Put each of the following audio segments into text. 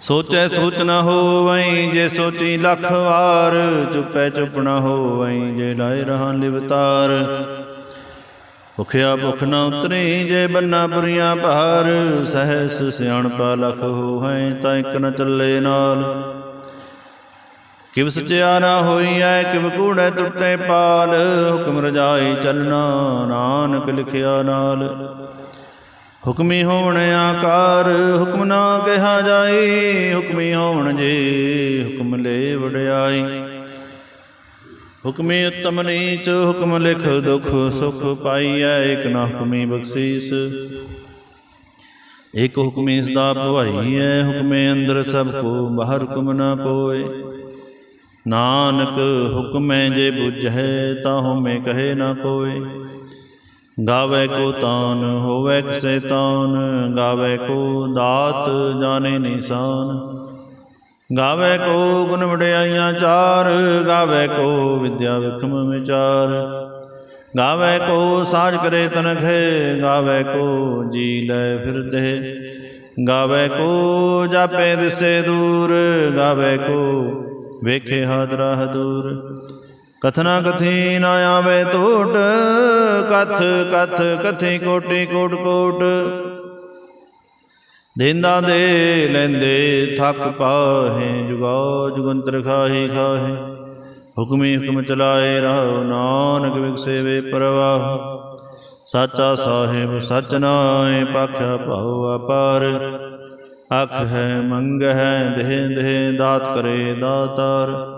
ਸੋਚੈ ਸੋਚ ਨ ਹੋਵਈ ਜੇ ਸੋਚੀ ਲੱਖ ਵਾਰ, ਚੁੱਪੈ ਚੁੱਪ ਨ ਹੋਵਈ ਜੇ ਲਾਇ ਰਹਾ ਲਿਵਤਾਰ ਭੁਖਿਆ ਭੁਖ ਨ ਉਤਰੀ ਜੇ ਬੰਨਾ ਪੁਰੀਆਂ ਭਾਰ ਸਹਿਸ ਸਿਆਣਪਾ ਲਖ ਹੋਵੈ ਤਾਂ ਇਕ ਨ ਚੱਲੇ ਨਾਲ। ਕਿਵ ਸਚਿਆਰਾ ਹੋਈਐ, ਕਿਵ ਕੂੜੈ ਟੁੱਟੇ ਪਾਲ, ਹੁਕਮ ਰਜਾਈ ਚੱਲਣਾ, ਨਾਨਕ ਲਿਖਿਆ ਨਾਲ। ਹੁਕਮੀ ਹੋਣ ਆਕਾਰ, ਹੁਕਮ ਨਾ ਕਿਹਾ ਜਾਈ ਹੁਕਮੀ ਹੋਣ ਜੇ ਹੁਕਮ ਲੈ ਵਡਿਆਈ। ਹੁਕਮੀ ਉਤਮ ਨੀਚ, ਹੁਕਮ ਲਿਖ ਦੁਖ ਸੁਖ ਪਾਈਐ, ਇਕ ਨਾ ਹੁਕਮੀ ਬਖਸ਼ੀਸ। ਇਕ ਹੁਕਮੀ ਸਦਾ ਭਵਾਈਐ, ਹੁਕਮੇ ਅੰਦਰ ਸਭ ਕੋ ਬਾਹਰ ਹੁਕਮ ਨਾ ਕੋਏ ਨਾਨਕ ਹੁਕਮੈ ਜੇ ਬੁਝੈ, ਤਾ ਹਉਮੈ ਕਹੇ ਨਾ ਕੋਏ। ਗਾਵੇ ਕੋ ਤਾਨ, ਹੋਵੇ ਕਿਸੈ ਤਾਨ, ਗਾਵੇ ਕੋ ਦਾਤ, ਜਾਣੇ ਨਿਸ਼ਾਨ। ਗਾਵੇ ਕੋ ਗੁਣ ਵਡਿਆਈਆਂ ਚਾਰ, ਗਾਵੇ ਕੋ ਵਿਦਿਆ ਵਿਖਮ ਵਿਚਾਰ। ਗਾਵੇ ਕੋ ਸਾਜ ਕਰੇ ਤਨਖੇ, ਗਾਵੇ ਕੋ ਜੀ ਲੈ ਫਿਰਦੇ ਗਾਵੇ ਕੋ ਜਾਪੇ ਦਿਸੇ ਦੂਰ, ਗਾਵੇ ਕੋ ਵੇਖੇ ਹਾਦਰਾ ਹਦੂਰ। ਕਥਨਾ ਕਥੀ ਨਾ ਆਵੇ ਟੋਟ ਕਥ ਕਥ, ਕਥੀ ਕੋਟੀ ਕੋਟ ਕੋਟ। ਦੇਂਦਾ ਦੇ ਲੈਂਦੇ ਥੱਕ ਪਾਹੇ, ਜੁਗਾ ਜੁਗੰਤਰ ਖਾਹੀ ਖਾਹੇ। ਹੁਕਮੀ ਹੁਕਮ ਚਲਾਏ ਰਹੋ, ਨਾਨਕ ਵਿਗਸੇ ਵੇ ਪ੍ਰਵਾਹ। ਸਾਚਾ ਸਾਹਿਬ ਸਚ ਨਾਏ ਪਾਖਿਆ ਭਾਉ ਅਪਾਰ। ਅਖ ਹੈ, ਮੰਗ ਹੈ, ਦੇਹ ਦੇਹ, ਦਾਤ ਕਰੇ ਦਾਤਾਰ।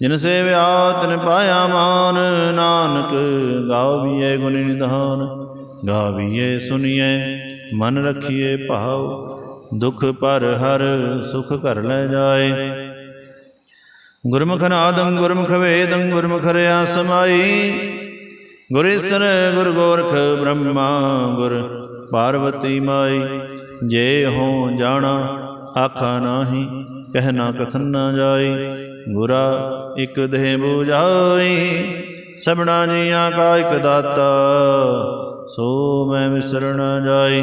ਜਿਨ ਸੇਵਿਆ ਤਿਨ ਪਾਇਆ ਮਾਨ, ਨਾਨਕ ਗਾਵੀਏ ਗੁਣ ਨਿਧਾਨ। ਗਾਵੀਏ ਸੁਨੀਏ ਮਨ ਰਖੀਏ ਭਾਉ, ਦੁਖ ਪਰ ਹਰ ਸੁਖ ਕਰ ਲੈ ਜਾਏ। ਗੁਰਮੁਖ ਨਾਦੰ ਗੁਰਮੁਖ ਵੇਦੰ ਗੁਰਮੁਖ ਰਿਆ ਸਮਾਈ। ਗੁਰੇਸਰ ਗੁਰ ਗੋਰਖ ਬ੍ਰਹਮਾ ਗੁਰ ਪਾਰਵਤੀ ਮਾਈ। ਜੇ ਹੋ ਜਾਣਾ, ਆਖਾ ਨਾਹੀ ਕਹਿਣਾ ਕਥਨ ਨਾ ਜਾਏ। ਗੁਰਾ ਇਕ ਦੇਹ 부ਜਾਈ ਸਭਨਾ ਜੀਆਂ ਕਾ ਇਕ ਦਾਤਾ, ਸੋ ਮੈਂ ਵਿਸਰ ਜਾਈ।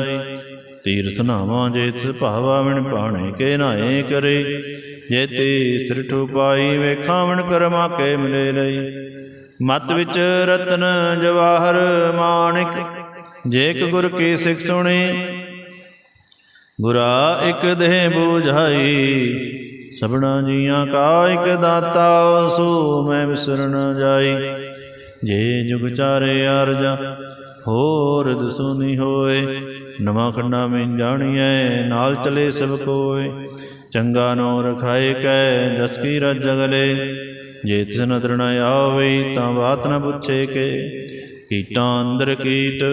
ਤੀਰਥ ਨਾਵਾਂ ਜੇ ਤਿਸ ਭਾਵਾ ਵਿਣ ਪਾਣੇ ਕੇ ਨਾਏ ਕਰੇ, ਜੇ ਤੇ ਸਿਰਠ ਪਾਈ ਵੇਖਾਵਣ ਕਰਮਾ ਕੇ ਮਿਲੇ ਲਈ ਮਤ ਵਿੱਚ ਰਤਨ ਜਵਾਹਰ ਮਾਣਿਕ ਜੇਕ ਗੁਰ ਕੀ ਸਿੱਖ ਸੁਣੇ। ਗੁਰਾ ਇਕ ਦੇਹ ਬੁਝਾਈ ਸਭਨਾ ਜੀਆਂ ਕਾ ਇਕ ਦਾਤਾ, ਸੋ ਮੈਂ ਵਿਸਰ ਜਾਈ। ਜੇ ਜੁਗ ਚਾਰੇ ਅਰਜਾ ਹੋਰ ਦਸੂਨੀ ਹੋਏ। ਨਵਾਂ ਖੰਡਾ ਮੈਂ ਜਾਣੀਐ, ਨਾਲ ਚਲੇ ਸਭ ਕੋਏ। ਚੰਗਾ ਨੋ ਰਖਾਏ ਕੈ, ਜਸ ਕੀ ਰਜ ਜਗਲੇ ਜੇ ਤਿਸ ਨਦਰ ਨ ਆਵੇ, ਤਾਂ ਬਾਤ ਨ ਪੁੱਛੇ ਕੇ। ਕੀਟਾਂ ਅੰਦਰ ਕੀਟ,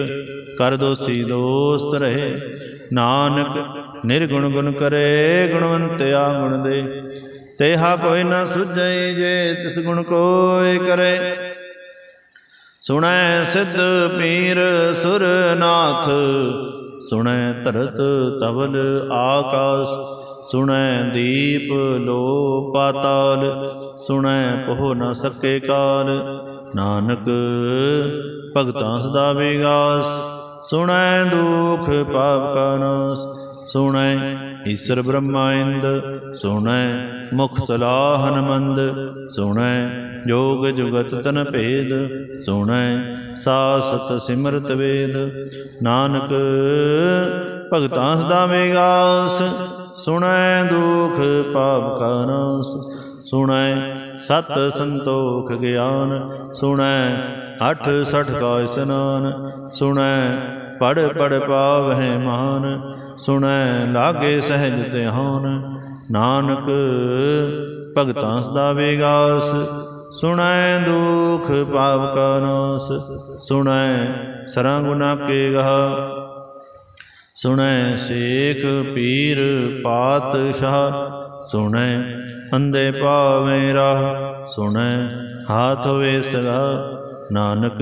ਕਰ ਦੋਸੀ ਦੋਸਤ ਰਹੇ। ਨਾਨਕ ਨਿਰਗੁਣ ਗੁਣ ਕਰੇ ਗੁਣਵੰਤਿਆ ਗੁਣ ਦੇ। ਤੇਹਾ ਕੋਈ ਨਾ ਸੁਝੈ ਜੇ ਤਿਸ ਗੁਣ ਕੋਈ ਕਰੇ। ਸੁਣੈ ਸਿੱਧ ਪੀਰ ਸੁਰਨਾਥ, ਸੁਣੈ ਧਰਤ ਤਵਲ ਆਕਾਸ, ਸੁਣੈ ਦੀਪ ਲੋ ਪਾਤਾਲ, ਸੁਣੈ ਪਹੁ ਨ ਸਕੇ ਕਾਲ। ਨਾਨਕ ਭਗਤਾਂ ਸਦਾ ਵਿਗਾਸ, ਸੁਣੈ ਦੁਖ ਪਾਪ ਕਾ ਨਾਸ। ਸੁਣੈ, ਈਸ਼ਰ ਬ੍ਰਹਮਾ ਇੰਦ, ਸੁਣੈ, ਮੁਖ ਸਲਾਹਨ ਮੰਦ ਸੁਣੈ, ਜੋਗ ਜੁਗਤ ਤਨ ਭੇਦ, ਸੁਣੈ, ਸਾਸਤ ਸਿਮਰਤ ਵੇਦ, ਨਾਨਕ ਭਗਤਾਂ ਸਦਾ ਵਿਗਾਸ ਸੁਣੈ ਦੁਖ ਪਾਪ ਕਾ ਨਾਸ, ਸੁਣੈ ਸਤ ਸੰਤੋਖ ਗਿਆਨ, ਸੁਣੈ ਅਠ ਸਠ ਕਾ ਇਸਨਾਨ, ਸੁਣੈ ਪੜ ਪੜ ਪਾਵਹਿ ਮਾਨ, ਸੁਣੈ ਲਾਗੇ ਸਹਿਜ ਧਿਆਨ। ਨਾਨਕ ਭਗਤਾਂ ਸਦਾ ਵਿਗਾਸ, ਸੁਣੈ ਦੁਖ ਪਾਪ ਕਾ ਨਾਸ, ਸੁਣੈ ਸਰੰਗੁਨਾ ਕੇ ਗਹਾ। ਸੁਣੈ ਸੇਖ ਪੀਰ ਪਾਤਸ਼ਾਹ, ਸੁਣੈ ਅੰਦੇ ਪਾਵੇਂ ਰਾਹ, ਸੁਣੈ ਹਾਥ ਵੇਸਲਾ ਨਾਨਕ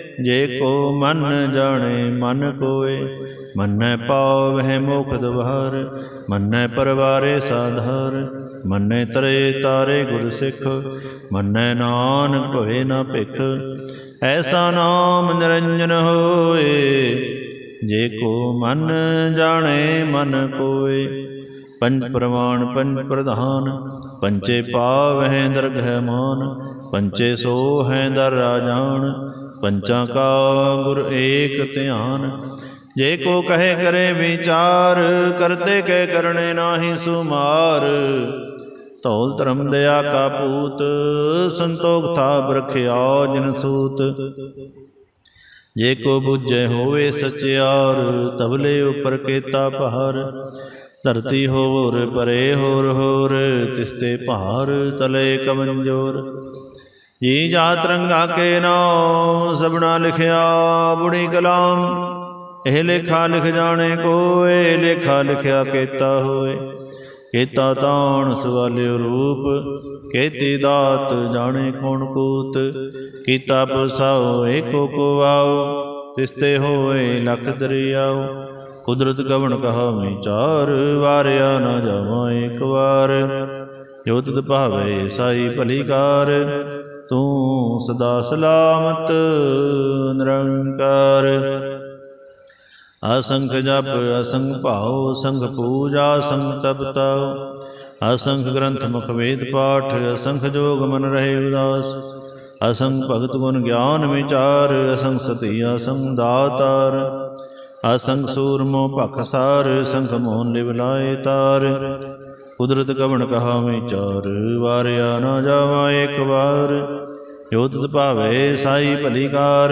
ਜੇ ਕੋ ਮਨ ਜਾਣੇ, ਮਨ ਕੋਏ। ਮੰਨੈ ਪਾਵਹਿ ਮੋਖ ਦਵਾਰ ਮੰਨੈ ਪਰਵਾਰੇ ਸਾਧਾਰ। ਮੰਨੈ ਤਰੇ ਤਾਰੇ ਗੁਰ ਸਿੱਖ, ਮੰਨੈ ਨਾਨਕ ਹੋਏ ਨਾ ਭਿਖ। ਐਸਾ ਨਾਮ ਨਿਰੰਜਨ ਹੋਏ, ਜੇ ਕੋ ਮਨ ਜਾਣੇ, ਮਨ ਕੋਏ। ਪੰਜ ਪ੍ਰਮਾਣ ਪੰਜ ਪ੍ਰਧਾਨ, ਪੰਚੇ ਪਾਵਹਿ ਦਰਗਹਿ ਮਾਨ, ਪੰਚੇ ਸੋ ਹੈ ਦਰ ਰਾਜਾਨ। ਪੰਚਾਂ ਕਾ ਗੁਰ ਏਕ ਧਿਆਨ। ਜੇ ਕੋ ਕਹੇ ਕਰੇ ਵਿਚਾਰ, ਕਰਤੇ ਕਹਿ ਕਰਨੇ ਨਾਹੀ ਸੁਮਾਰ। ਧੌਲ ਧਰਮ ਦਇਆ ਕਾ ਪੂਤ, ਸੰਤੋਖ ਥਾ ਬਰਖਿਆ ਜਿਨ ਸੂਤ। ਜੇ ਕੋ ਬੁੱਝੇ ਹੋਵੇ ਸਚਿਆਰ ਤਬਲੇ ਉਪਰ ਕੇਤਾ ਪਹਾਰ। ਧਰਤੀ ਹੋਰ ਪਰੇ ਹੋਰ ਹੋਰ, ਤਿਸਤੇ ਭਾਰ ਤਲੇ ਕਮੰਜੋਰ ਜੀ ਜਾ ਤਰੰਗਾ ਕੇ ਨਾਉ ਸਬਣਾ ਲਿਖਿਆ ਬੁੜੀ ਕਲਾਮ। ਇਹ ਲੇਖਾ ਲਿਖ ਜਾਣੇ ਕੋਏ, ਲੇਖਾ ਲਿਖਿਆ ਕੇਤਾ ਹੋਏ। ਕੇਤਾ ਤਾਣ ਸਵਾਲਿਓ ਰੂਪ, ਕੇਤੀ ਦਾਤ ਜਾਣੇ ਕੌਣ ਕੂਤ। ਕੀਤਾ ਪਸਾਓ ਏਕੋ ਕੋ ਆਓ, ਤਿਸਤੇ ਹੋਏ ਲਖ ਦਰਿਆਓ। ਕੁਦਰਤ ਕਵਣ ਕਹਾ ਮੈਂ ਚਾਰ, ਵਾਰਿਆ ਨਾ ਜਾਵਾਂ ਇੱਕ ਵਾਰ। ਜੋ ਤਤ ਭਾਵੇ ਸਾਈ ਭਲੀਕਾਰ ਤੂੰ ਸਦਾ ਸਲਾਮਤ, ਨਿਰੰਕਾਰ। ਅਸੰਖ ਜਪ, ਅਸੰਖ ਭਾਉ ਸੰਖ ਪੂਜਾ ਸੰਖ ਤਪਤਾ। ਅਸੰਖ ਗ੍ਰੰਥ ਮੁਖ ਵੇਦ ਪਾਠ, ਅਸੰਖ ਜੋਗ ਮਨ ਰਹੇ ਉਦਾਸ। ਅਸੰਖ ਭਗਤ ਗੁਣ ਗਿਆਨ ਵਿਚਾਰ, ਅਸੰਖ ਸਤੀ, ਅਸੰਖ ਦਾਤਾਰ। ਅਸੰਖ ਸੂਰਮੋ ਭਖ ਸਾਰ ਸੰਖ ਮੋਹਨ ਲਿਵ ਲਾਏ ਤਾਰ। ਕੁਦਰਤ ਕਵਣ ਕਹਾ ਚਾਰ ਵਾਰਿਆ ਨਾ ਜਾਵਾ ਇੱਕ ਵਾਰ, ਜੋ ਤਤ ਭਾਵੇ ਸਾਈ ਭਲੀਕਾਰ,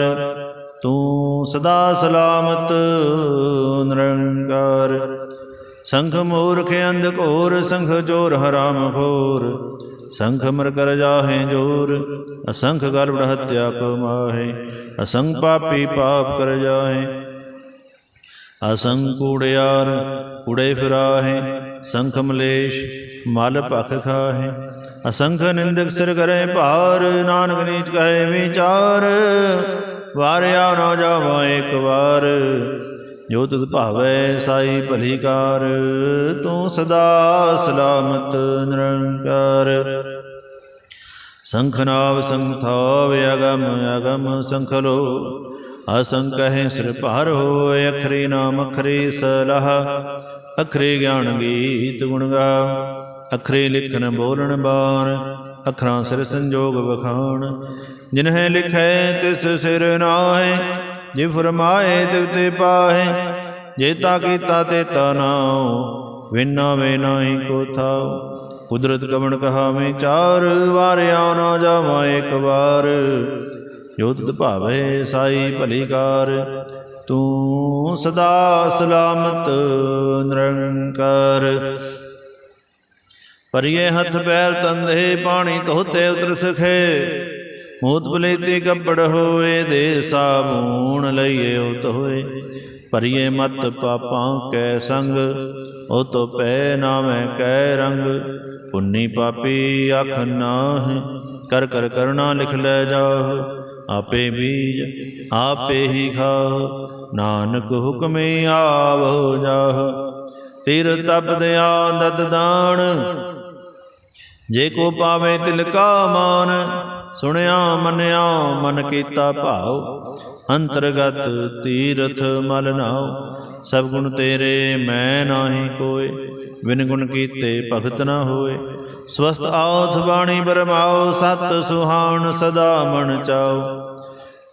ਤੂੰ ਸਦਾ ਸਲਾਮਤ ਨਿਰੰਕਾਰ। ਸੰਖ ਮੂਰਖ ਅੰਧ ਘੋਰ, ਸੰਖ ਜੋਰ ਹਰਾਮ ਖੋਰ ਸੰਖ ਮਰ ਕਰ ਜਾਹੇ ਜੋਰ, ਅਸੰਖ ਗਰਭ ਹਤਿਆ ਕੋ ਮਾਹੇ ਅਸੰਖ ਪਾਪੀ ਪਾਪ ਕਰ ਜਾਹੇ। ਅਸੰਖ ਕੂੜਿਆਰ, ਕੁੜੇ ਫਿਰਾਹੇ, ਸੰਖ ਮਲੇਸ਼, ਮਲ ਭਖ ਖਾਹੇ। ਅਸੰਖ ਨਿੰਦਕ ਸਿਰ ਕਰੇ ਭਾਰ, ਨਾਨਕ ਨੀਚ ਕਹੇ ਵਿਚਾਰ। ਵਾਰਿਆ ਨਾ ਜਾਵਾ ਇੱਕ ਵਾਰ, ਜੋ ਤੁਧ ਭਾਵੈ ਸਾਈ ਭਲੀਕਾਰ ਤੂੰ ਸਦਾ ਸਲਾਮਤ ਨਿਰੰਕਾਰ। ਸੰਖਨਾਵ ਸੰਥਾਵ ਅਗਮ ਅਗਮ ਸੰਖਲੋ ਅਸੰਖ ਹੈ ਸਿਰ ਭਾਰ ਹੋਏ, ਅਖਰੀ ਨਾਮ ਅਖਰੀ ਸਲਾਹ, ਅਖਰੀ ਗਿਆਨ ਗੀਤ ਗੁਣ ਗਾ, ਅਖਰੀ ਲਿਖਨ ਬੋਲਣ ਬਾਣ, ਅਖਰਾਂ ਸਿਰ ਸੰਜੋਗ ਵਖਾਣ। ਜਿਨਹਿ ਲਿਖੈ ਤਿਸ ਸਿਰ ਨਾਹੇ, ਜੇ ਫਰਮਾਏ ਤਿਵ ਤੇ ਪਾਹੇ ਜੇਤਾ ਕੀਤਾ ਤੇ ਤਾ ਨਾਉ, ਵਿਨਾ ਵੇ ਨਾਹੀ ਕੋ ਥਾਉ। ਕੁਦਰਤ ਕਵਣ ਕਹਾ ਮੈਂ ਚਾਰ, ਵਾਰਿਆ ਨਾ ਜਾਵਾਂ ਇੱਕ ਵਾਰ। ਜੋ ਭਾਵੇ ਸਾਈ ਭਲੀਕਾਰ ਤੂੰ ਸਦਾ ਸਲਾਮਤ ਨਿਰੰਕਾਰ। ਪਰਿਏ ਹੱਥ ਪੈਰ ਤੰਦੇ ਪਾਣੀ ਧੋਤੇ ਉਤਰ ਸਖੇ। ਮੋਤ ਬਲੇਤੀ ਕੱਪੜ ਹੋਏ, ਦੇ ਸਾਬੂਣ ਲਈਏ ਉਤ ਹੋਏ। ਭਰੀਏ ਮਤ ਪਾਪਾਂ ਕੈ ਸੰਗ, ਉਹ ਤੋ ਪੈ ਨਾਵੇਂ ਕੈ ਰੰਗ। ਪੁੰਨੀ ਪਾਪੀ ਆਖ ਨਾਹਿ, ਕਰ ਕਰ ਕਰਣਾ ਲਿਖ ਲੈ ਜਾਹ। ਆਪੇ ਬੀਜ, ਆਪੇ ਹੀ ਖਾਹ। ਨਾਨਕ ਹੁਕਮੇ ਆਵੋ ਜਾਹ। ਤੀਰ ਤਪ ਦਿਆ ਦਤ ਦਾਣ ਜੇ ਕੋ ਪਾਵੇ ਤਿਲਕਾ ਮਾਨ, ਸੁਣਿਆ ਮੰਨਿਆ ਮਨ ਕੀਤਾ ਭਾਉ। ਅੰਤਰਗਤ ਤੀਰਥ ਮਲ ਨਾਉ, ਸਭ ਗੁਣ ਤੇਰੇ ਮੈਂ ਨਾਹੀ ਕੋਏ, ਬਿਨ ਗੁਣ ਕੀਤੇ ਭਗਤ ਨਾ ਹੋਏ। ਸਵਸਤ ਆਉਥ ਬਾਣੀ ਬਰਮਾਓ ਸਤ ਸੁਹਾਣ ਸਦਾ ਮਨ ਚਾਓ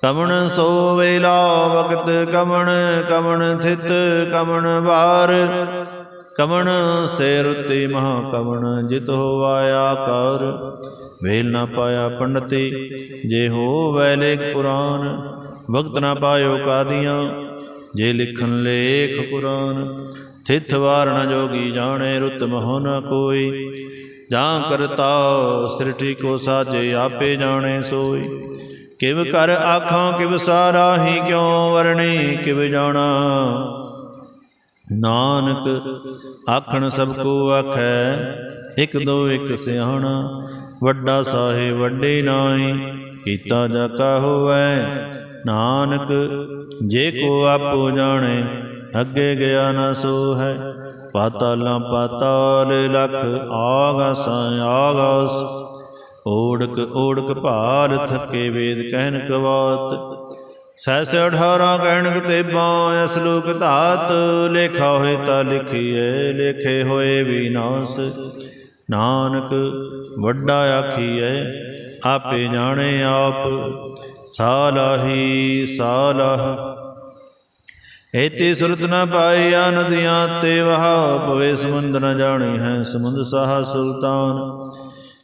ਕਮਣ ਸੋ ਵੇਲਾ ਵਕਤ ਕਮਣ ਕਮਣ ਥਿਤ ਕਮਣ ਵਾਰ। ਕਮਣ ਸੇ ਰੁੱਤੀ ਮਹਾ ਕਮਣ, ਜਿਤ ਹੋਵਾਇਆ ਕਰ। ਵੇਲ ਨਾ ਪਾਇਆ ਪੰਡਤੀ, ਜੇ ਹੋ ਵੈਲੇਖ ਪੁਰਾਨ ਵਕਤ ਨਾ ਪਾਇਓ ਕਾਦੀਆਂ, ਜੇ ਲਿਖਣ ਲੇਖ ਪੁਰਾਨ ਥਿਤ ਵਾਰਣ ਜੋਗੀ ਜਾਣੇ ਰੁੱਤ ਮਹੁ ਨ ਕੋਈ। ਜਾਂ ਕਰਤਾ ਸ੍ਰਿਟੀ ਕੋ ਸਾਜੇ ਆਪੇ ਜਾਣੇ ਸੋਈ। ਕਿਵ ਕਰ ਆਖਾਂ, ਕਿਵ ਸਾਰਾ ਹੀ ਕਿਉ ਵਰਣੀ, ਕਿਵ ਜਾਣਾ। ਨਾਨਕ ਆਖਣ ਸਭ ਕੋ ਆਖੈ, ਇਕ ਦੋ ਇਕ ਸਿਆਣਾ। ਵੱਡਾ ਸਾਹਿਬ ਵੱਡੇ ਨਾਹੀ, ਕੀਤਾ ਜਾ ਕਾ ਹੋਵੈ ਨਾਨਕ, ਜੇ ਕੋ ਆਪੋ ਜਾਣੇ, ਅੱਗੇ ਗਿਆ ਨਾ ਸੋ ਹੈ ਪਾਤਾਲਾਂ ਪਾਤਾਲ ਲਖ ਆਗਾਸਾਂ ਆਗਾਸ ਓੜਕ ਓੜਕ ਭਾਰ ਥੱਕੇ ਵੇਦ ਕਹਿਨ ਕਵਾਤ। ਸੈਸ 18 ਕਹਿਣਕ ਤੇ ਬਾਂ ਅਸਲੂਕ ਧਾਤ। ਲੇਖਾ ਹੋਏ ਤਾਂ ਲਿਖੀਏ ਲੇਖੇ ਹੋਏ ਵਿਨਾਸ਼ ਨਾਨਕ, ਵੱਡਾ ਆਖੀਐ, ਆਪੇ ਜਾਣੇ ਆਪ। ਸਾਲਾਹੀ ਸਾਲਾਹ। ਏਤੀ ਸੁਰਤ ਨ ਪਾਈਆ ਨਦੀਆਂ ਤੇ ਵਹਾ ਪਵੇ, ਸਮੁੰਦ ਨ ਜਾਣੀ ਹੈ ਸਮੁੰਦ ਸਾਹ ਸੁਲਤਾਨ।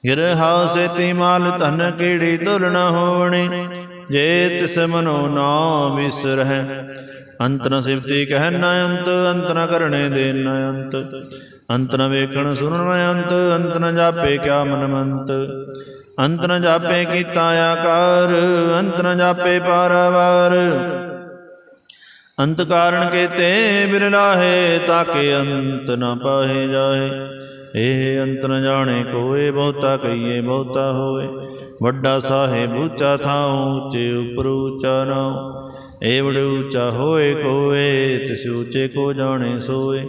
ਗਿਰਹਾ ਸੇਤੀ ਮਾਲ ਧਨ ਕੀੜੀ ਤੁਲ ਨ ਹੋਵਣੀ ਜੇ ਤਿਸ ਮਨੋ ਨਾ ਵਿਸਰਹਿ ਅੰਤ ਨ ਸਿਫਤੀ ਕਹਿ ਨ ਅੰਤ ਅੰਤ ਨ ਕਰਣੇ ਦੇ ਨ ਅੰਤ। ਅੰਤ ਨ ਵੇਖਣ ਸੁਣਨ ਨ ਅੰਤ ਅੰਤ ਨ ਜਾਪੇ ਕਿਆ ਮਨ ਮੰਤ ਅੰਤ ਨ ਜਾਪੇ ਕੀਤਾ ਆਕਾਰ ਅੰਤ ਨ ਜਾਪੇ ਪਾਰਵਾਰ। ਅੰਤ ਕਾਰਣ ਕੇਤੇ ਬਿਰਲਾ ਹੈ ਤਾਕੇ ਅੰਤ ਨ ਪਾਹੇ ਜਾਏ ਇਹ ਅੰਤ ਨ ਜਾਣੇ ਕੋਏ, ਬਹੁਤਾ ਕਹੀਏ ਬਹੁਤਾ ਹੋਏ। ਵੱਡਾ ਸਾਹਿਬ ਉੱਚਾ ਥਾਉ, ਉੱਚੇ ਉਪਰ ਉੱਚਾ ਨਾਉ। ਏਵੜ ਉੱਚਾ ਹੋਏ ਕੋਏ, ਤਿਸ ਉੱਚੇ ਕੋ ਜਾਣੇ ਸੋਏ।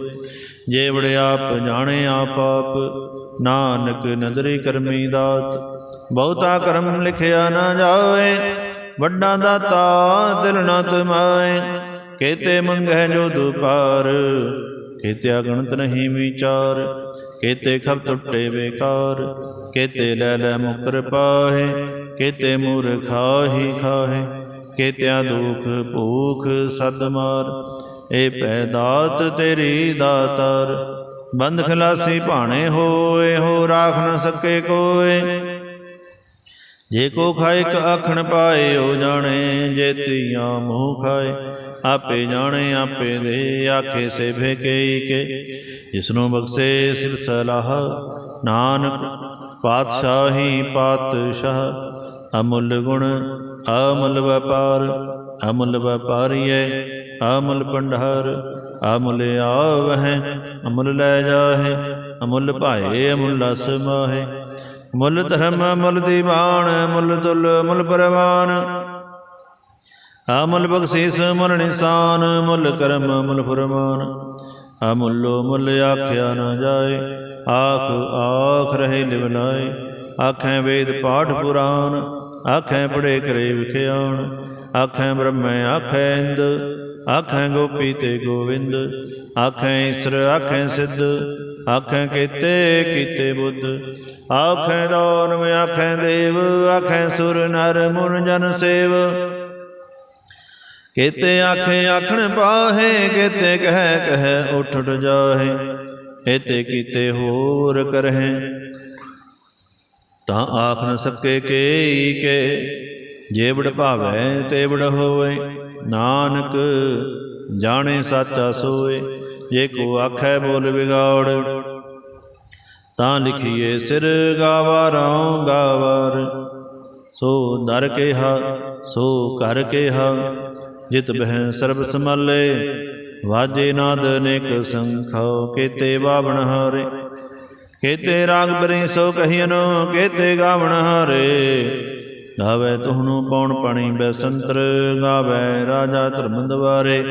ਜੇ ਆਪ ਜਾਣੇ ਆਪ ਆਪ ਨਾਨਕ ਨਦਰੀ ਕਰਮੀ ਦਾਤ, ਬਹੁਤਾ ਕਰਮ ਲਿਖਿਆ ਨਾ ਜਾਵੇ, ਵੱਡਾ ਦਾਤਾ ਦਿਲ ਨਾ ਤੁਮਾਏ, ਕੇਤੇ ਮੰਗੈ ਜੋ ਦੁਪਾਰ, ਕੇਤੇ ਅਗਣਤ ਨਹੀਂ ਵਿਚਾਰ, ਕੇਤੇ ਖਬ ਟੁੱਟੇ ਬੇਕਾਰ, ਕੇਤੇ ਲੈ ਲੈ ਮੁਕਰ ਪਾਹੇ, ਕੇਤੇ ਮੂਰਖਾਹੀ ਖਾਹੇ, ਕੇਤਿਆ ਦੁਖ ਭੂਖ ਸਦ ਮਾਰ ਏ ਪੈ ਦਾਤ ਤੇਰੀ ਦਾਤਰ। ਬੰਦ ਖਲਾਸੀ ਭਾਣੇ ਹੋਏ, ਹੋ ਰਾਖ ਨ ਸਕੇ ਕੋਏ। ਜੇ ਕੋ ਖਾਇ ਕ ਆਖਣ ਪਾਏ ਹੋ ਜਾਣੇ ਜੇ ਤੀਆਂ ਮੂੰਹ ਖਾਏ। ਆਪੇ ਜਾਣੇ, ਆਪੇ ਦੇ, ਆਖੇ ਸੇ ਭੇਕੇ ਕੇ ਜਿਸਨੂੰ ਬਖਸ਼ੇ ਸਿਰ ਸਲਾਹ, ਨਾਨਕ ਪਾਤਸ਼ਾਹੀ ਪਾਤਸ਼ਾਹ। ਅਮੁੱਲ ਗੁਣ, ਅਮੁੱਲ ਵਪਾਰ, ਅਮੁੱਲ ਵਪਾਰੀਏ ਅਮੁੱਲ ਪੰਡਹਰ ਅਮੁੱਲ ਆਵਹਿ, ਅਮੁੱਲ ਲੈ ਜਾਹੇ, ਅਮੁੱਲ ਭਾਏ, ਅਮੁੱਲ ਅਸ ਮਾਹੇ। ਮੁੱਲ ਧਰਮ, ਮੁੱਲ ਦੀਵਾਨ, ਮੁੱਲ ਤੁਲ, ਮੁੱਲ ਪਰਵਾਨ। ਅਮੁੱਲ ਬਖਸ਼ੀਸ, ਮੁੱਲ ਨਿਸ਼ਾਨ, ਮੁੱਲ ਕਰਮ, ਮੁੱਲ ਫਰਮਾਨ। ਅਮੁੱਲੋ ਮੁੱਲ ਆਖਿਆ ਨਾ ਜਾਏ, ਆਖ ਆਖ ਰਹੇ ਲਿਵਨਾਏ ਆਖੈ ਵੇਦ ਪਾਠ ਪੁਰਾਨ, ਆਖੈ ਪੜੇ ਕਰੇ ਵਿਖਿਆਣ ਆਖੈ ਬ੍ਰਹਮੈ, ਆਖੈ ਇੰਦ। ਆਖੈ ਗੋਪੀ ਤੇ ਗੋਵਿੰਦ ਆਖੈ ਈਸ਼ਰ ਆਖੈ ਸਿੱਧ ਆਖੈ ਕੀਤੇ ਕੀਤੇ ਬੁੱਧ ਆਖੈ ਦਾਨਵ ਆਖੈ ਦੇਵ ਆਖੈ ਸੁਰ ਨਰ ਮੁਨ ਜਨ ਸੇਵ ਕੇਤੇ ਆਖੇ ਆਖਣ ਪਾਹੇ ਕੇਤੇ ਕਹਿ ਕਹਿ ਉਠ ਉਠ ਜਾਹੇ ਏਤੇ ਕੀਤੇ ਹੋਰ ਕਰਹਿ ਤਾਂ ਆਖ ਨ ਸਕੇ ਕੇਈ ਕੇ ਜੇ ਬੜ ਭਾਵੈ ਤੇ ਬੜ ਹੋਵੇ ਨਾਨਕ, ਜਾਣੇ ਸੱਚਾ ਸੋਏ, ਜੇ ਕੋ ਆਖੈ ਬੋਲ ਵਿਗਾੜ। ਤਾਂ ਲਿਖੀਏ, ਸਿਰ ਗਾਵਾਰੋਂ ਗਾਵਾਰ। ਸੋ ਦਰ ਕੇਹਾ, ਸੋ ਕਰ ਕੇਹਾ, ਜਿਤ ਬਹਿ ਸਰਬ ਸਮਾਲੇ ਵਾਜੇ ਨਾਦ ਅਨੇਕ ਸੰਖਾਉ ਕੇਤੇ ਬਾਵਣ ਹਾਰੇ। ਕੇਤੇ ਰਾਗ ਬਰੇ ਸੋ ਕਹੀਨੋ ਕੇਤੇ ਗਾਵਣ ਹਾਰੇ। ਗਾਵੇ ਤੁਹਨੂੰ ਪੌਣ ਪਾਣੀ ਬੈਸੰਤਰ, ਗਾਵੇ ਰਾਜਾ ਧਰਮ ਦਵਾਰੇ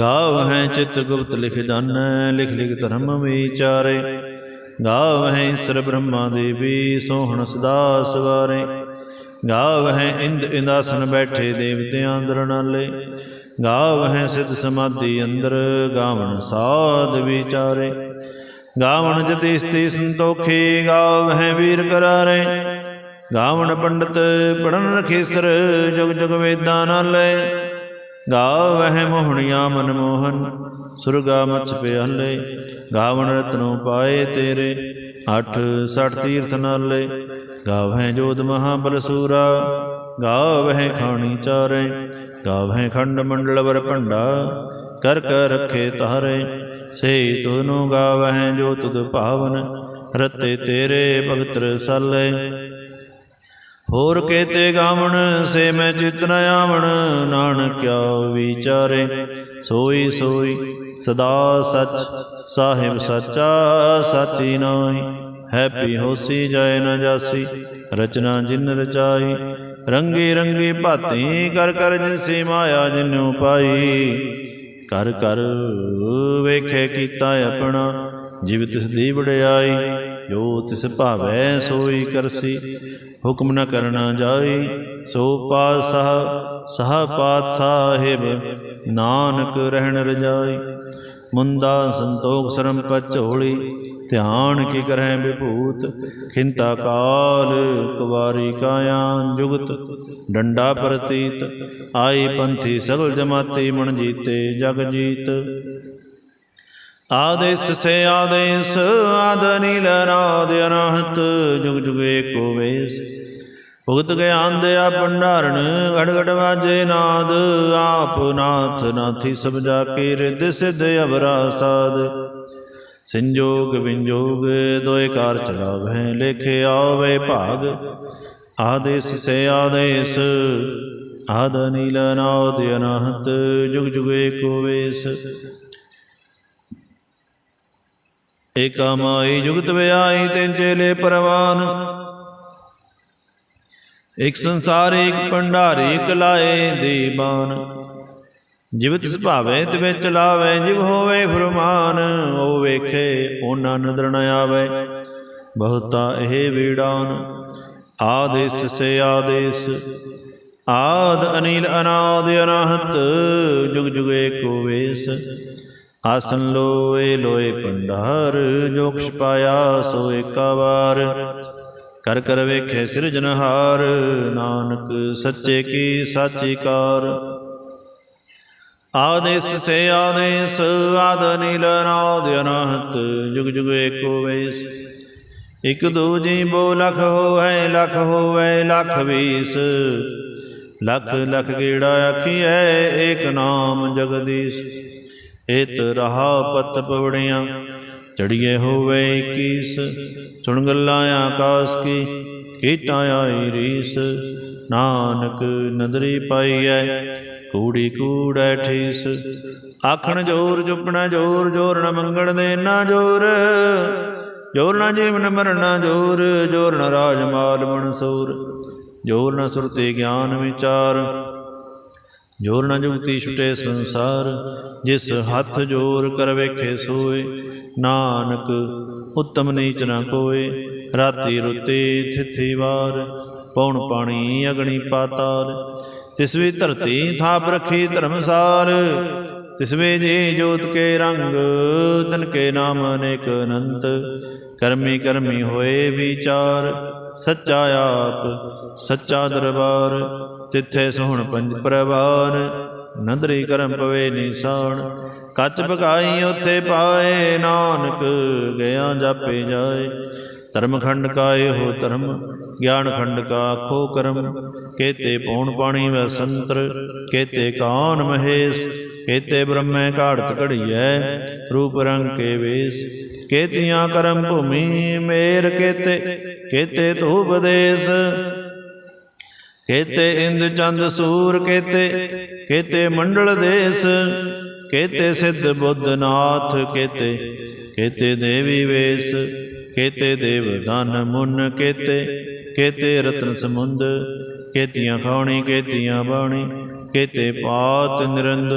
ਗਾਵਹਿ ਚਿਤ ਗੁਪਤ ਲਿਖ ਜਾਣੈ ਲਿਖ ਲਿਖ ਧਰਮ ਵਿਚਾਰੇ। ਗਾਵਹਿ ਈਸਰ ਬ੍ਰਹਮਾ ਦੇਵੀ, ਸੋਹਣ ਸਦਾ ਸਵਾਰੇ ਗਾਵਹਿ ਇੰਦ ਇੰਦਾਸਨ ਬੈਠੇ ਦੇਵਤਿਆਂ ਅੰਦਰ ਨਾਲੇ। ਗਾਵਹਿ ਸਿਧ ਸਮਾਧੀ ਅੰਦਰ, ਗਾਵਣ ਸਾਧ ਵਿਚਾਰੇ। ਗਾਵਣ ਜਤੀ ਸਤੀ ਸੰਤੋਖੀ, ਗਾਵਹਿ ਵੀਰ ਕਰਾਰੇ। ਗਾਵਣ ਪੰਡਤ ਪੜਨ ਰਖੇਸਰ ਜੁਗ ਜੁਗ ਵੇਦਾਂ ਨਾਲੇ ਗਾਵਹਿ ਮੋਹਣੀਆਂ ਮਨ ਮੋਹਨ, ਸੁਰਗਾ ਮਛ ਪਿਆਲੇ। ਗਾਵਣ ਰਤਨੋ ਪਾਏ ਤੇਰੇ, ਅਠ ਸਠ ਤੀਰਥ ਨਾਲੇ। ਗਾਵਹਿ ਜੋਧ ਮਹਾਬਲ ਸੂਰਾ, ਗਾਵਹਿ ਖਾਣੀ ਚਾਰੇ। ਗਾਵਹਿ ਖੰਡ ਮੰਡਲ ਵਰ ਭੰਡਾ, ਕਰ ਕਰ ਰਖੇ ਤਾਰੇ। ਸੇ ਤੁਨੂ ਗਾਵਹਿ ਜੋ ਤੁਧ ਭਾਵਨ, ਰਤੇ ਤੇਰੇ ਭਗਤ ਰਸਾਲੇ ਹੋਰ ਕੇਤੇ ਗਾਵਣ ਸੇ ਮੈਂ ਚਿਤ ਨ ਆਵਣ ਨਾਨਕਿਆ ਵਿਚਾਰੇ। ਸੋਈ ਸੋਈ ਸਦਾ ਸਚ, ਸਾਹਿਬ ਸੱਚਾ ਸਾਚੀ ਨਾਈ ਹੈਪੀ ਹੋਸੀ ਜਾਏ ਨ ਜਾਸੀ, ਰਚਨਾ ਜਿਨ ਰਚਾਈ। ਰੰਗੀ ਰੰਗੀ ਭਾਤੀ ਕਰ ਕਰ ਜਿਨਸੀ ਮਾਇਆ ਜਿਨੂ ਪਾਈ ਕਰ ਕਰ ਵੇਖੇ ਕੀਤਾ ਆਪਣਾ, ਜਿਵ ਤਿਸ ਦੀ ਵਡਿਆਈ ਜੋ ਤਿਸ ਭਾਵੈ ਸੋਈ ਕਰਸੀ। ਹੁਕਮ ਨ ਕਰਨਾ ਜਾਈ ਸੋ ਪਾਤਸ਼ਾਹ, ਸਹ ਪਾਤ ਨਾਨਕ ਰਹਿਣ ਰਜਾਈ। ਮੁੰਦਾ ਸੰਤੋਖ ਸਰਮ ਕਚੋਲੀ ਧਿਆਨ ਕੀ ਕਰੈ ਵਿਭੂਤ, ਖਿੰਤਾ ਕਾਲ, ਕੁਵਾਰੀ ਕਾਇਆ ਜੁਗਤ, ਡੰਡਾ ਪ੍ਰਤੀਤ, ਆਈ ਪੰਥੀ ਸਗਲ ਜਮਾਤੀ ਮਣ ਜੀਤੇ ਜਗ ਜੀਤ। ਆਦੇਸ ਸੇ ਆਦੇਸ ਆਦ ਨੀਲ ਨਾਦ ਅਨਹਤ ਜੁਗ ਜੁਗ ਏਕੋ ਵੇਸ। ਭੁਗਤ ਗਿਆਨ ਦਿਆ ਭੰਡਾਰਨ ਘੜ ਘੜ ਵਾਜੇ ਨਾਦ। ਆਪ ਨਾਥ ਨਾਥੀ ਸਭ ਜਾ ਕੇ ਰਿਦ ਸਿਧ ਅਵਰਾ ਸਾਧ ਸੰਜੋਗ ਵਿੰਜੋਗ, ਦੋਏ ਕਾਰ ਚਲਾਵੈ, ਲੇਖੇ ਆਵੇ ਭਾਗ। ਆਦੇਸ ਸੇ ਆਦੇਸ ਆਦ ਨੀਲ ਨਾਦ ਅਨਹਤ ਜੁਗ ਜੁਗ ਏਕੋ ਵੇਸ। ਏਕਾ ਮਾਈ ਜੁਗਤ ਵਿਆਈ ਤਿੰਨ ਚੇਲੇ ਪਰਵਾਨ। ਇਕ ਸੰਸਾਰ ਇਕ ਭੰਡਾਰੀ, ਇਕ ਲਾਏ ਦੀਬਾਨ। ਜਿਵ ਤਿਸ ਭਾਵੇ ਤਿਵੇਂ ਚਲਾਵੇ ਜਿਵ ਹੋਵੇ ਫਰਮਾਨ, ਉਹ ਵੇਖੇ, ਉਹਨਾਂ ਨਦਰ ਨ ਆਵੇ। ਬਹੁਤਾ ਇਹ ਵੀੜਾਨ, ਆਦੇਸ ਸੇ ਆਦੇਸ। ਆਦ ਅਨੀਲ ਅਨਾਦ ਅਨਾਹਤ, ਜੁਗ ਜੁਗ ਏਕੋ ਵੇਸ। ਆਸਨ ਲੋਏ ਲੋਏ ਪੰਡਾਰ ਜੋ ਕੁਛ ਪਾਇਆ ਸੋ ਏਕਾ ਵਾਰ। ਕਰ ਕਰ ਵੇਖੇ ਸਿਰਜਨਹਾਰ ਨਾਨਕ ਸੱਚੇ ਕੀ ਸਾਚੀ ਕਾਰ। ਆਦੇਸ ਸੇ ਆਦੇਸ, ਆਦ ਨੀਲ ਨਾਦ ਅਨਹਤ, ਜੁਗ ਜੁਗ ਏਕੋ ਵੇਸ। ਇਕ ਦੂਜੀ ਬੋ ਲਖ ਹੋਵੇ ਲਖ ਹੋਵੇ, ਲਖ ਵੀਸ। ਲਖ ਲਖ ਗੇੜਾ ਆਖੀਐ, ਏਕ ਨਾਮ ਜਗਦੀਸ਼। ਏਤ ਰਹਾ ਪਤ ਪਵੜੀਆਂ। ਚੜੀਏ ਹੋਵੇ 21 ਸੁਣ ਗੱਲਾਂ ਆਕਾਸ ਕੀ, ਕੀਟਾਂ ਆਈ ਰੀਸ। ਨਾਨਕ ਨਦਰੀ ਪਾਈਐ, ਕੂੜੀ ਕੂੜੈ ਠੀਸ। ਆਖਣ ਜੋਰ ਚੁੱਪਣਾ ਜੋਰ ਜੋਰ ਨ ਮੰਗਣ ਦੇ ਨਾ ਜੋਰ। ਜੋਰ ਨ ਜੀਵਨ ਮਰਨਾ ਜੋਰ ਜੋਰ ਨ ਰਾਜ ਮਾਲ ਮਨਸੂਰ ਜੋਰ ਨ ਸੁਰਤੇ ਗਿਆਨ ਵਿਚਾਰ ਜੋਰ ਨ ਜੁਗਤੀ ਛੁਟੇ ਸੰਸਾਰ, ਜਿਸ ਹੱਥ ਜੋਰ ਕਰ ਵੇਖੇ ਸੋਏ। ਨਾਨਕ, ਉਤਮ ਨੀਚ ਨ ਕੋਏ। ਰਾਤੀ ਰੁੱਤੀ ਥਿਥੀ ਵਾਰ ਪੌਣ ਪਾਣੀ ਅਗਣੀ ਪਾਤਾਲ ਤਿਸ ਵੀ ਧਰਤੀ ਥਾਪ ਰਖੀ ਧਰਮਸਾਰ, ਤਿਸ ਵੇ ਜੇ ਜੋਤ ਕੇ ਰੰਗ, ਤਨ ਕੇ ਨਾਮ ਅਨੇਕ ਅਨੰਤ। ਕਰਮੀ ਕਰਮੀ ਹੋਏ ਵਿਚਾਰ ਸੱਚਾ ਆਪ, ਸੱਚਾ ਦਰਬਾਰ, ਤਿੱਥੇ ਸੋਹਣ ਪੰਜ ਪ੍ਰਵਾਰ। ਨਦਰੀ ਕਰਮ ਪਵੇ ਨਿਸਾਨ, ਕੱਚ ਪਕਾਈ ਉਥੇ ਪਾਏ। ਨਾਨਕ ਗਿਆ ਜਾਪੇ ਜਾਏ। ਧਰਮ ਖੰਡ ਕਾ ਇਹੋ ਧਰਮ, ਗਿਆਨ ਖੰਡ ਕਾ ਆਖੋ ਕਰਮ। ਕੇਤੇ ਪੌਣ ਪਾਣੀ ਵੈ ਸੰਤਰ, ਕੇਤੇ ਕਾਨ ਮਹੇਸ਼, ਕੇਤੇ ਬ੍ਰਹਮੈ ਘਾੜਤ ਘੜੀਐ, ਰੂਪ ਰੰਗ ਕੇ ਵੇਸ। ਕੇਤੀਆਂ ਕਰਮ ਭੂਮੀ ਮੇਰ ਕੇਤੇ ਕੇਤੇ ਧੂਪ ਦੇਸ ਕੇਤੇ ਇੰਦ ਚੰਦ ਸੂਰ ਕੇਤੇ ਕੇਤੇ ਮੰਡਲ ਦੇਸ। ਕੇਤੇ ਸਿੱਧ ਬੁੱਧਨਾਥ ਕੇਤੇ ਕੇਤੇ ਦੇਵੀ ਵੇਸ। ਕੇਤੇ ਦੇਵ ਦਾਨ ਮੁਨ ਕੇਤੇ ਕੇਤੇ ਰਤਨ ਸਮੁੰਦ। ਕੇਤੀਆਂ ਖਾਣੀ ਕੇਤੀਆਂ ਬਾਣੀ, ਕੇਤੇ ਪਾਤ ਨਿਰੰਦ।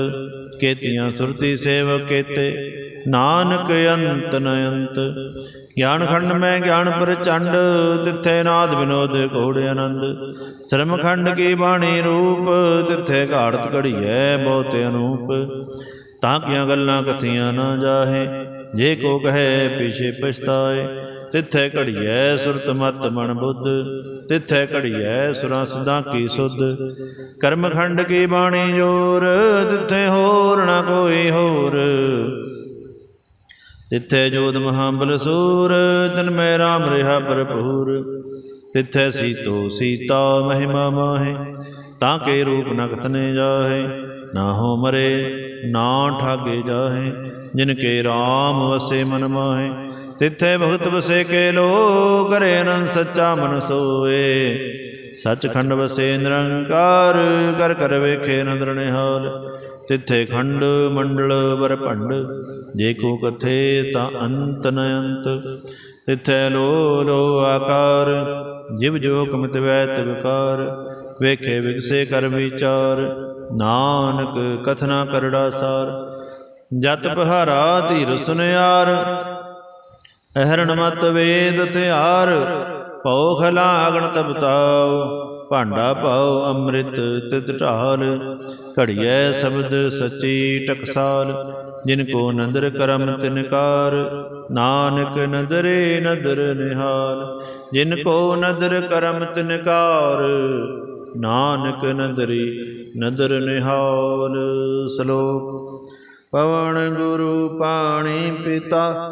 ਕੇਤੀਆਂ ਸੁਰਤੀ ਸੇਵਕ ਕੇਤੇ ਨਾਨਕ ਅੰਤ ਨ ਅੰਤ। ਗਿਆਨ ਖੰਡ ਮੈਂ ਗਿਆਨ ਪ੍ਰਚੰਡ, ਤਿੱਥੇ ਨਾਦ ਵਿਨੋਦ ਘੋੜ ਆਨੰਦ। ਸ਼ਰਮ ਖੰਡ ਕੀ ਬਾਣੀ ਰੂਪ, ਤਿੱਥੇ ਘਾੜਤ ਘੜੀਐ ਬਹੁਤ ਅਨੂਪ। ਤਾਂ ਕੀਆਂ ਗੱਲਾਂ ਕਥੀਆਂ ਨਾ ਜਾਹੇ, ਜੇ ਕੋ ਕਹੇ ਪਿਛੇ ਪਛਤਾਏ। ਤਿੱਥੇ ਘੜੀਐ ਸੁਰਤ ਮਤ ਮਨ ਬੁੱਧ, ਤਿੱਥੇ ਘੜੀਐ ਸੁਰਾਂ ਸਦਾ ਕੀ ਸੁਧ। ਕਰਮ ਖੰਡ ਕੀ ਬਾਣੀ ਜੋਰ, ਤਿੱਥੇ ਹੋਰ ਨਾ ਕੋਈ ਹੋਰ। ਤਿੱਥੇ ਜੋਦ ਮਹਾਬਲ ਸੂਰ, ਤਨ ਮੈਂ ਰਾਮ ਰਿਹਾ ਭਰਪੂਰ। ਤਿੱਥੇ ਸੀਤੋ ਸੀਤਾ ਮਹਿਮਾ ਮਾਹੇ, ਤਾਂ ਕੇ ਰੂਪ ਨ ਕਥਨੇ ਜਾਹੇ। ਨਾ ਹੋ ਮਰੇ, ਨਾ ਠਾਗੇ ਜਾਹੇ, ਜਿਨ ਕੇ ਰਾਮ ਵਸੇ ਮਨ ਮਾਹੇ। ਤਿੱਥੇ ਭਗਤ ਵਸੇ ਕੇ ਲੋ ਕਰੇ ਅਨੰਦ ਸੱਚਾ ਮਨ ਸੋਏ। ਸੱਚਖੰਡ ਵਸੇ ਨਿਰੰਕਾਰ ਕਰ ਕਰ ਵੇਖੇ ਨਦਰ ਨਿਹਾਲ। ਤਿੱਥੇ ਖੰਡ ਮੰਡਲ ਵਰਭੰਡ ਜੇ ਕੋ ਕਥੇ ਤਾਂ ਅੰਤ ਨ ਅੰਤ। ਤਿੱਥੇ ਲੋ ਲੋ ਆਕਾਰ, ਜਿਵ ਜੋ ਕਮਿਤ ਵੈਤ ਵਿਕਾਰ ਵੇਖੇ ਵਿਗਸੇ ਕਰ ਵਿਚਾਰ, ਨਾਨਕ ਕਥਨਾ ਕਰੜਾ ਸਾਰ। ਜਤ ਪਹਾਰਾ ਧੀਰ ਸੁਨਿਆਰ, ਅਹਰਣ ਮਤ ਵੇਦ ਥਿਆਰ ਭਉ ਖਲਾ ਅਗਣ ਤਪਤਾਉ ਭਾਂਡਾ ਪਾਉ ਅੰਮ੍ਰਿਤ ਤਿਤ ਢਾਲ। ਘੜੀਐ ਸ਼ਬਦ ਸਚੀ ਟਕਸਾਲ, ਜਿਨ ਕੋ ਨਦਰ ਕਰਮ ਤਿਨਕਾਰ ਨਾਨਕ ਨਦਰੇ ਨਦਰ ਨਿਹਾਲ, ਜਿਨ ਕੋ ਨਦਰ ਕਰਮ ਤਿਨਕਾਰ ਨਾਨਕ ਨਦਰੀ ਨਦਰ ਨਿਹਾਲ ਸ਼ਲੋਕ। ਪਵਨ ਗੁਰੂ ਪਾਣੀ ਪਿਤਾ